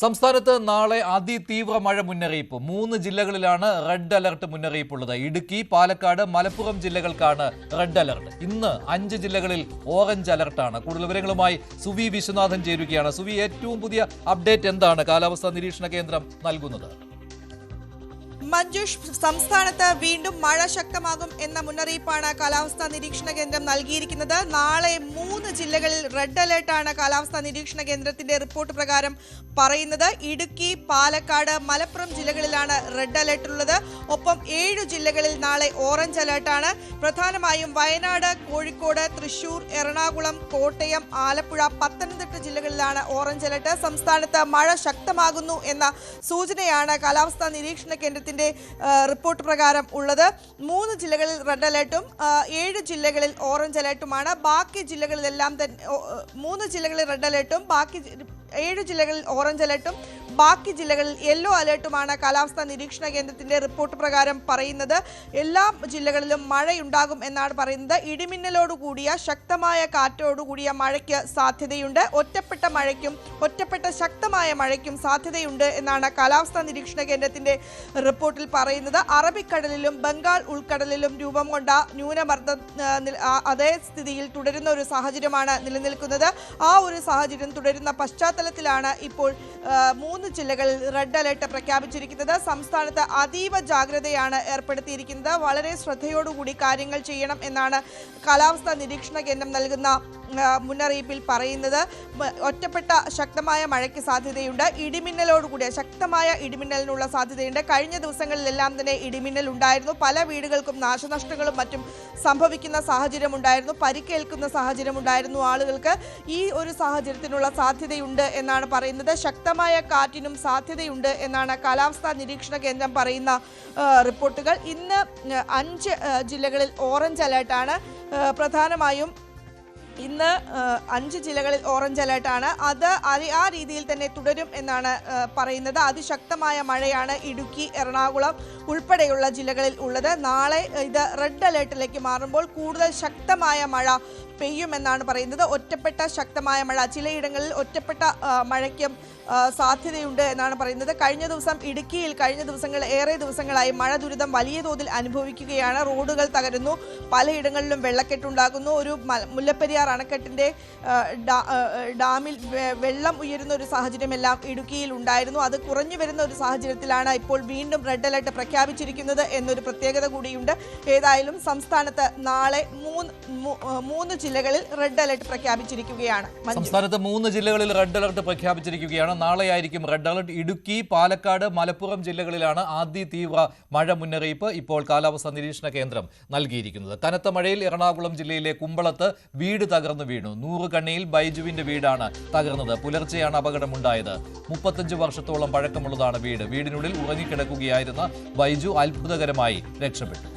സംസ്ഥാനത്ത് നാളെ അതിതീവ്ര മഴ മുന്നറിയിപ്പ്. മൂന്ന് ജില്ലകളിലാണ് റെഡ് അലർട്ട് മുന്നറിയിപ്പുള്ളത്. ഇടുക്കി പാലക്കാട് മലപ്പുറം ജില്ലകൾക്കാണ് റെഡ് അലർട്ട്. ഇന്ന് അഞ്ച് ജില്ലകളിൽ ഓറഞ്ച് അലർട്ടാണ്. കൂടുതൽ വിവരങ്ങളുമായി സുവി വിശ്വനാഥൻ ചേരുകയാണ്. സുവി ഏറ്റവും പുതിയ അപ്ഡേറ്റ് എന്താണ്? കാലാവസ്ഥാ നിരീക്ഷണ കേന്ദ്രം നൽകുന്നത്. മഞ്ജുഷ് സംസ്ഥാനത്ത് വീണ്ടും മഴ ശക്തമാകും എന്ന മുന്നറിയിപ്പാണ് കാലാവസ്ഥാ നിരീക്ഷണ കേന്ദ്രം നൽകിയിരിക്കുന്നത്. നാളെ മൂന്ന് ജില്ലകളിൽ റെഡ് അലേർട്ടാണ് കാലാവസ്ഥാ നിരീക്ഷണ കേന്ദ്രത്തിന്റെ റിപ്പോർട്ട് പ്രകാരം പറയുന്നത്. ഇടുക്കി പാലക്കാട് മലപ്പുറം ജില്ലകളിലാണ് റെഡ് അലേർട്ട് ഉള്ളത് ഒപ്പം ഏഴു ജില്ലകളിൽ നാളെ ഓറഞ്ച് അലേർട്ടാണ്. പ്രധാനമായും വയനാട് കോഴിക്കോട് തൃശൂർ എറണാകുളം കോട്ടയം ആലപ്പുഴ പത്തനംതിട്ട ജില്ലകളിലാണ് ഓറഞ്ച് അലേർട്ട്. സംസ്ഥാനത്ത് മഴ ശക്തമാകുന്നു എന്ന സൂചനയാണ് കാലാവസ്ഥാ നിരീക്ഷണ കേന്ദ്രത്തിന്റെ ആ, റിപ്പോർട്ട് പ്രകാരം ഉള്ളത്. മൂന്ന് ജില്ലകളിൽ റെഡ് അലേർട്ടും ഏഴ് ജില്ലകളിൽ ഓറഞ്ച് അലേർട്ടുമാണ്. ബാക്കി ജില്ലകളിലെല്ലാം തന്നെ മൂന്ന് ജില്ലകളിൽ റെഡ് അലേർട്ടും ബാക്കി ഏഴ് ജില്ലകളിൽ ഓറഞ്ച് അലേർട്ടും ബാക്കി ജില്ലകളിൽ യെല്ലോ അലേർട്ടുമാണ് കാലാവസ്ഥാ നിരീക്ഷണ കേന്ദ്രത്തിന്റെ റിപ്പോർട്ട് പ്രകാരം പറയുന്നത്. എല്ലാ ജില്ലകളിലും മഴയുണ്ടാകും എന്നാണ് പറയുന്നത്. ഇടിമിന്നലോടുകൂടിയ ശക്തമായ കാറ്റോടുകൂടിയ മഴയ്ക്ക് സാധ്യതയുണ്ട്. ഒറ്റപ്പെട്ട മഴയ്ക്കും ഒറ്റപ്പെട്ട ശക്തമായ മഴയ്ക്കും സാധ്യതയുണ്ട് എന്നാണ് കാലാവസ്ഥാ നിരീക്ഷണ കേന്ദ്രത്തിന്റെ റിപ്പോർട്ടിൽ പറയുന്നത്. അറബിക്കടലിലും ബംഗാൾ ഉൾക്കടലിലും രൂപം കൊണ്ട ന്യൂനമർദ്ദം അതേ സ്ഥിതിയിൽ തുടരുന്ന ഒരു സാഹചര്യമാണ് നിലനിൽക്കുന്നത്. ആ ഒരു സാഹചര്യം തുടരുന്ന പശ്ചാത്തലത്തിലാണ് ഇപ്പോൾ ആ, മൂന്ന് ജില്ലകളിൽ റെഡ് അലർട്ട് പ്രഖ്യാപിച്ചിരിക്കുന്നത്. സംസ്ഥാനത്ത് അതീവ ജാഗ്രതയാണ് ഏർപ്പെടുത്തിയിരിക്കുന്നത്. വളരെ ശ്രദ്ധയോടുകൂടി കാര്യങ്ങൾ ചെയ്യണം എന്നാണ് കാലാവസ്ഥാ നിരീക്ഷണ കേന്ദ്രം നൽകുന്ന മുന്നറിയിപ്പിൽ പറയുന്നത് ഒറ്റപ്പെട്ട ശക്തമായ മഴയ്ക്ക് സാധ്യതയുണ്ട്. ഇടിമിന്നലോടുകൂടിയ ശക്തമായ ഇടിമിന്നലിനുള്ള സാധ്യതയുണ്ട്. കഴിഞ്ഞ ദിവസങ്ങളിലെല്ലാം തന്നെ ഇടിമിന്നൽ ഉണ്ടായിരുന്നു. പല വീടുകൾക്കും നാശനഷ്ടങ്ങളും മറ്റും സംഭവിക്കുന്ന സാഹചര്യം ഉണ്ടായിരുന്നു. പരിക്കേൽക്കുന്ന സാഹചര്യം ഉണ്ടായിരുന്നു. ആളുകൾക്ക് ഈ ഒരു സാഹചര്യത്തിനുള്ള സാധ്യതയുണ്ട് എന്നാണ് പറയുന്നത്. ശക്തമായ കാറ്റിനും സാധ്യതയുണ്ട് എന്നാണ് കാലാവസ്ഥാ നിരീക്ഷണ കേന്ദ്രം പറയുന്ന റിപ്പോർട്ടുകൾ. ഇന്ന് അഞ്ച് ജില്ലകളിൽ ഓറഞ്ച് അലേർട്ടാണ്. പ്രധാനമായും ഇന്ന് അഞ്ച് ജില്ലകളിൽ ഓറഞ്ച് അലേർട്ടാണ്. അത് ആ രീതിയിൽ തന്നെ തുടരും എന്നാണ് പറയുന്നത്. അതിശക്തമായ മഴയാണ് ഇടുക്കി എറണാകുളം ഉൾപ്പെടെയുള്ള ജില്ലകളിൽ ഉള്ളത്. നാളെ ഇത് റെഡ് അലേർട്ടിലേക്ക് മാറുമ്പോൾ കൂടുതൽ ശക്തമായ മഴ പെയ്യുമെന്നാണ് പറയുന്നത്. ഒറ്റപ്പെട്ട ശക്തമായ മഴ ചിലയിടങ്ങളിൽ ഒറ്റപ്പെട്ട മഴയ്ക്കും സാധ്യതയുണ്ട് എന്നാണ് പറയുന്നത്. കഴിഞ്ഞ ദിവസം ഇടുക്കിയിൽ കഴിഞ്ഞ ദിവസങ്ങൾ ഏറെ ദിവസങ്ങളായി മഴ ദുരിതം വലിയ തോതിൽ അനുഭവിക്കുകയാണ്. റോഡുകൾ തകരുന്നു. പലയിടങ്ങളിലും വെള്ളക്കെട്ടുണ്ടാകുന്നു ഒരു മുല്ലപ്പെരിയാർ ആ, ഡാമിൽ വെള്ളം ഉയരുന്ന ഒരു സാഹചര്യമെല്ലാം ഇടുക്കിയിൽ ഉണ്ടായിരുന്നു. അത് കുറഞ്ഞു വരുന്ന ഒരു സാഹചര്യത്തിലാണ് ഇപ്പോൾ വീണ്ടും റെഡ് അലർട്ട് പ്രഖ്യാപിച്ചിരിക്കുന്നത് എന്നൊരു പ്രത്യേകത കൂടിയുണ്ട്. ഏതായാലും സംസ്ഥാനത്ത് നാളെ മൂന്ന് മൂന്ന് ജില്ലകളിൽ റെഡ് അലർട്ട് പ്രഖ്യാപിച്ചിരിക്കുകയാണ്. സംസ്ഥാനത്ത് മൂന്ന് ജില്ലകളിൽ റെഡ് അലർട്ട് പ്രഖ്യാപിച്ചിരിക്കുകയാണ്. നാളെയായിരിക്കും റെഡ് അലർട്ട്. ഇടുക്കി പാലക്കാട് മലപ്പുറം ജില്ലകളിലാണ് ആദ്യ തീവ്ര മഴ മുന്നറിയിപ്പ് ഇപ്പോൾ കാലാവസ്ഥാ നിരീക്ഷണ കേന്ദ്രം നൽകിയിരിക്കുന്നത്. കനത്ത മഴയിൽ എറണാകുളം ജില്ലയിലെ കുമ്പളത്ത് വീട് തകർന്നു വീണു. നൂറുകണ്ണിയിൽ ബൈജുവിന്റെ വീടാണ് തകർന്നത്. പുലർച്ചെയാണ് അപകടമുണ്ടായത്. മുപ്പത്തഞ്ച് വർഷത്തോളം പഴക്കമുള്ളതാണ് വീട്. വീടിനുള്ളിൽ ഉറങ്ങിക്കിടക്കുകയായിരുന്ന ബൈജു അത്ഭുതകരമായി രക്ഷപ്പെട്ടു.